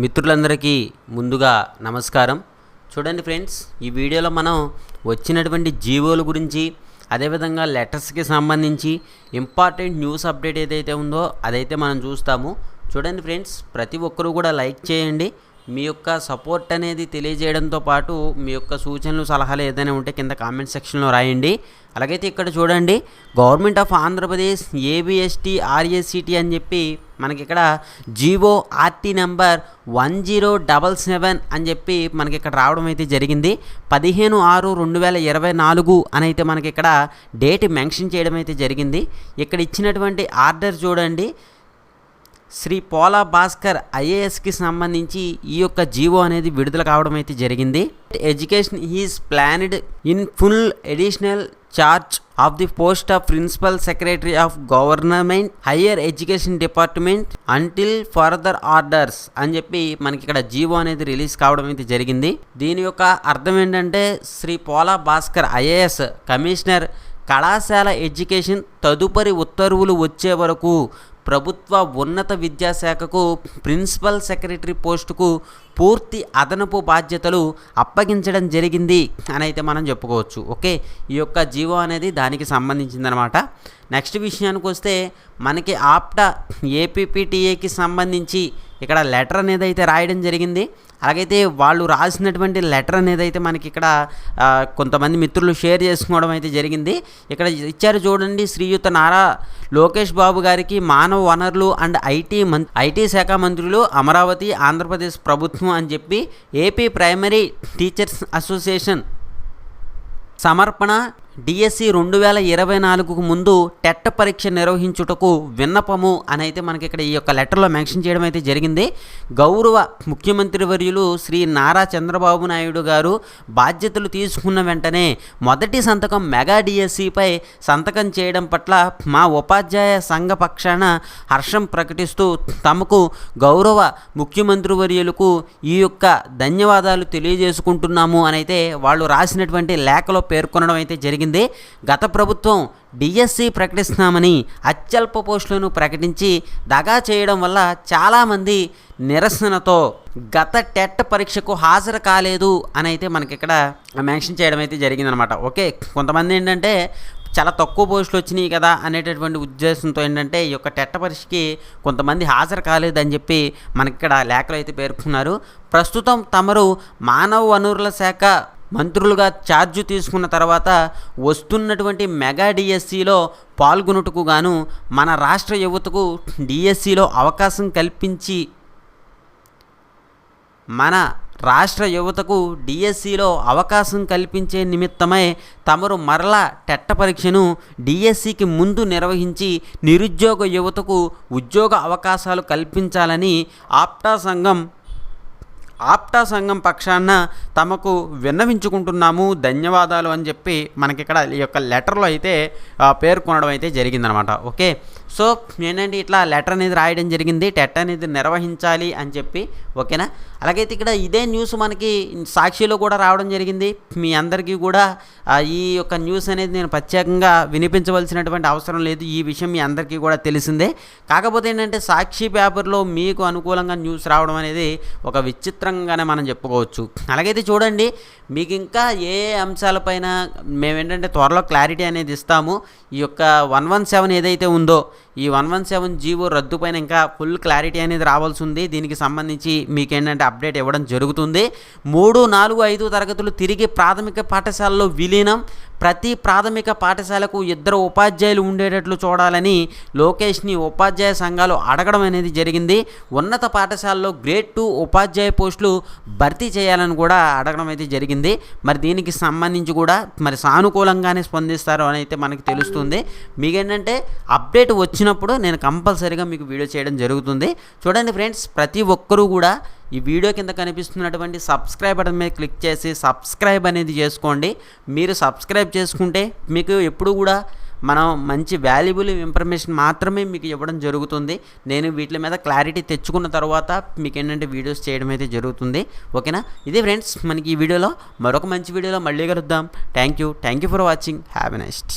మిత్రులందరికీ ముందుగా నమస్కారం. చూడండి ఫ్రెండ్స్ ఈ వీడియోలో మనం వచ్చినటువంటి జీవోల గురించి అదేవిధంగా లెటర్స్కి సంబంధించి ఇంపార్టెంట్ న్యూస్ అప్డేట్ ఏదైతే ఉందో అదైతే మనం చూస్తాము. చూడండి ఫ్రెండ్స్ ప్రతి ఒక్కరూ కూడా లైక్ చేయండి. మీ యొక్క సపోర్ట్ అనేది తెలియజేయడంతో పాటు మీ యొక్క సూచనలు సలహాలు ఏదైనా ఉంటే కింద కామెంట్ సెక్షన్లో రాయండి. అలాగైతే ఇక్కడ చూడండి గవర్నమెంట్ ఆఫ్ ఆంధ్రప్రదేశ్ ఏబిఎస్టీ ఆర్ఎస్సిటీ అని చెప్పి మనకి ఇక్కడ GO RT number one zero double seven అని చెప్పి మనకి ఇక్కడ రావడం అయితే జరిగింది. పదిహేను ఆరు రెండు వేల ఇరవై నాలుగు అని అయితే మనకి ఇక్కడ డేట్ మెన్షన్ చేయడం అయితే జరిగింది. ఇక్కడ ఇచ్చినటువంటి ఆర్డర్ చూడండి శ్రీ పోలా భాస్కర్ ఐఏఎస్కి సంబంధించి ఈ యొక్క జీవో అనేది విడుదల కావడం అయితే జరిగింది. Education is planned in full additional charge of the post of principal secretary of government higher education department until further orders అని చెప్పి మనకి ఇక్కడ జీవో అనేది రిలీజ్ కావడం అయితే జరిగింది. దీని యొక్క అర్థం ఏంటంటే శ్రీ పోలా భాస్కర్ ఐఏఎస్ కమిషనర్ కళాశాల ఎడ్యుకేషన్ తదుపరి ఉత్తర్వులు వచ్చే వరకు ప్రభుత్వ ఉన్నత విద్యాశాఖకు ప్రిన్సిపల్ సెక్రటరీ పోస్టుకు పూర్తి అదనపు బాధ్యతలు అప్పగించడం జరిగింది అని అయితే మనం చెప్పుకోవచ్చు. ఓకే? ఈ యొక్క జీవో అనేది దానికి సంబంధించిందనమాట. నెక్స్ట్ విషయానికి వస్తే మనకి ఆప్టా ఏపీపీటీఏకి సంబంధించి ఇక్కడ లెటర్ అనేది అయితే రాయడం జరిగింది. అలాగైతే వాళ్ళు రాసినటువంటి లెటర్ అనేది అయితే మనకి ఇక్కడ కొంతమంది మిత్రులు షేర్ చేసుకోవడం అయితే జరిగింది. ఇక్కడ ఇచ్చారు చూడండి శ్రీయుత నారా లోకేష్ బాబు గారికి మానవ వనరులు అండ్ ఐటీ మం ఐటీ శాఖ మంత్రులు అమరావతి ఆంధ్రప్రదేశ్ ప్రభుత్వం అని చెప్పి ఏపీ ప్రైమరీ టీచర్స్ అసోసియేషన్ సమర్పణ డిఎస్సి రెండు వేల ఇరవై నాలుగుకు ముందు టెట్ పరీక్ష నిర్వహించుటకు విన్నపము అని అయితే మనకి ఇక్కడ ఈ యొక్క లెటర్లో మెన్షన్ చేయడం అయితే జరిగింది. గౌరవ ముఖ్యమంత్రి వర్యులు శ్రీ నారా చంద్రబాబు నాయుడు గారు బాధ్యతలు తీసుకున్న వెంటనే మొదటి సంతకం మెగా డిఎస్సిపై సంతకం చేయడం పట్ల మా ఉపాధ్యాయ సంఘ పక్షాన హర్షం ప్రకటిస్తూ తమకు గౌరవ ముఖ్యమంత్రి వర్యులకు ఈ యొక్క ధన్యవాదాలు తెలియజేసుకుంటున్నాము అని అయితే వాళ్ళు రాసినటువంటి లేఖలో పేర్కొనడం అయితే జరిగింది. గత ప్రభుత్వం డిఎస్సి ప్రకటిస్తున్నామని అత్యల్ప పోస్టులను ప్రకటించి దగా చేయడం వల్ల చాలామంది నిరసనతో గత టెట్ పరీక్షకు హాజరు కాలేదు అని అయితే మనకి ఇక్కడ మెన్షన్ చేయడం అయితే జరిగిందనమాట. ఓకే కొంతమంది ఏంటంటే చాలా తక్కువ పోస్టులు వచ్చినాయి కదా అనేటటువంటి ఉద్దేశంతో ఏంటంటే ఈ యొక్క టెట్ట పరీక్షకి కొంతమంది హాజరు కాలేదని చెప్పి మనకి ఇక్కడ లేఖలు అయితే పేర్కొన్నారు. ప్రస్తుతం తమరు మానవ వనరుల శాఖ మంత్రులుగా ఛార్జ్ తీసుకున్న తర్వాత వస్తున్నటువంటి మెగా డిఎస్సిలో పాల్గొనుటకు గాను మన రాష్ట్ర యువతకు డిఎస్సిలో అవకాశం కల్పించి మన రాష్ట్ర యువతకు డిఎస్సిలో అవకాశం కల్పించే నిమిత్తమై తమరు మరలా టెట్ట పరీక్షను డిఎస్సికి ముందు నిర్వహించి నిరుద్యోగ యువతకు ఉద్యోగ అవకాశాలు కల్పించాలని ఆప్టా సంఘం ఆప్టా సంఘం పక్షాన తమకు విన్నవించుకుంటున్నాము ధన్యవాదాలు అని చెప్పి మనకి ఇక్కడ ఈ యొక్క లెటర్లో అయితే పేర్కొనడం అయితే జరిగిందనమాట. ఓకే? సో ఏంటంటే ఇట్లా లెటర్ అనేది రాయడం జరిగింది టెట్ అనేది నిర్వహించాలి అని చెప్పి ఓకేనా? అలాగైతే ఇక్కడ ఇదే న్యూస్ మనకి సాక్షిలో కూడా రావడం జరిగింది. మీ అందరికీ కూడా ఈ యొక్క న్యూస్ అనేది నేను ప్రత్యేకంగా వినిపించవలసినటువంటి అవసరం లేదు. ఈ విషయం మీ అందరికీ కూడా తెలిసిందే. కాకపోతే ఏంటంటే సాక్షి పేపర్లో మీకు అనుకూలంగా న్యూస్ రావడం అనేది ఒక విచిత్రంగానే మనం చెప్పుకోవచ్చు. అలాగైతే చూడండి మీకు ఇంకా ఏ ఏ అంశాలపైన మేము ఏంటంటే త్వరలో క్లారిటీ అనేది ఇస్తాము. ఈ యొక్క వన్ వన్ సెవెన్ ఏదైతే ఉందో ఈ వన్ వన్ సెవెన్ జీవో రద్దు పైన ఇంకా ఫుల్ క్లారిటీ అనేది రావాల్సి ఉంది దీనికి సంబంధించి మీకు ఏంటంటే అప్డేట్ ఇవ్వడం జరుగుతుంది. మూడు నాలుగు ఐదు తరగతులు తిరిగి ప్రాథమిక పాఠశాలలో విలీనం. ప్రతి ప్రాథమిక పాఠశాలకు ఇద్దరు ఉపాధ్యాయులు ఉండేటట్లు చూడాలని లోకేష్ని ఉపాధ్యాయ సంఘాలు అడగడం అనేది జరిగింది. ఉన్నత పాఠశాలలో గ్రేడ్ టూ ఉపాధ్యాయ పోస్టులు భర్తీ చేయాలని కూడా అడగడం అయితే జరిగింది. మరి దీనికి సంబంధించి కూడా మరి సానుకూలంగానే స్పందిస్తారు అని అయితే మనకి తెలుస్తుంది. మీకేంటంటే అప్డేట్ వచ్చినప్పుడు నేను కంపల్సరీగా మీకు వీడియో చేయడం జరుగుతుంది. చూడండి ఫ్రెండ్స్ ప్రతి ఒక్కరూ కూడా ఈ వీడియో కింద కనిపిస్తున్నటువంటి సబ్స్క్రైబ్ బటన్ మీద క్లిక్ చేసి సబ్స్క్రైబ్ అనేది చేసుకోండి. మీరు సబ్స్క్రైబ్ చేసుకుంటే మీకు ఎప్పుడు కూడా మనం మంచి వాల్యుబుల్ ఇన్ఫర్మేషన్ మాత్రమే మీకు ఇవ్వడం జరుగుతుంది. నేను వీటి మీద క్లారిటీ తెచ్చుకున్న తర్వాత మీకు ఏంటంటే వీడియోస్ చేయడం అయితే జరుగుతుంది. ఓకేనా? ఇది ఫ్రెండ్స్ మనకి ఈ వీడియోలో మరొక మంచి వీడియోలో మళ్ళీ కలుద్దాం. Thank you thank you for watching have a next